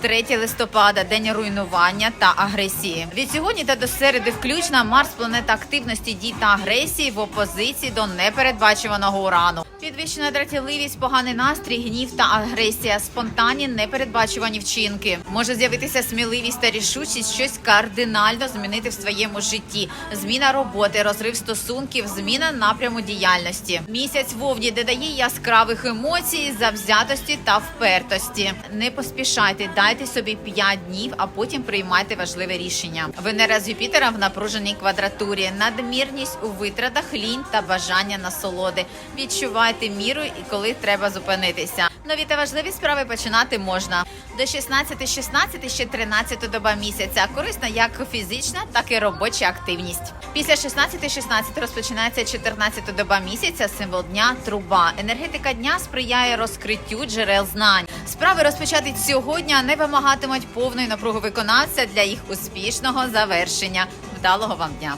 3 листопада день руйнування та агресії. Від сьогодні та до середи включно Марс планета активності дій та агресії в опозиції до непередбачуваного урану. Підвищена дратівливість, поганий настрій, гнів та агресія, спонтанні непередбачувані вчинки. Може з'явитися сміливість та рішучість щось кардинально змінити в своєму житті. Зміна роботи, розрив стосунків, зміна напряму діяльності. Місяць вовні додає яскравих емоцій, завзятості та впертості. Не поспішайте, дайте собі 5 днів, а потім приймайте важливе рішення. Венера з Юпітером в напруженій квадратурі, надмірність у витратах, лінь та бажання насолоди. Відчувайте міру і коли треба зупинитися. Нові та важливі справи починати можна. До 16-16 ще 13 доба місяця. Корисна як фізична, так і робоча активність. Після 16-16 розпочинається 14 доба місяця, символ дня труба. Енергетика дня сприяє розкриттю джерел знань. Справи розпочати сьогодні не вимагатимуть повної напруги виконавця для їх успішного завершення. Вдалого вам дня!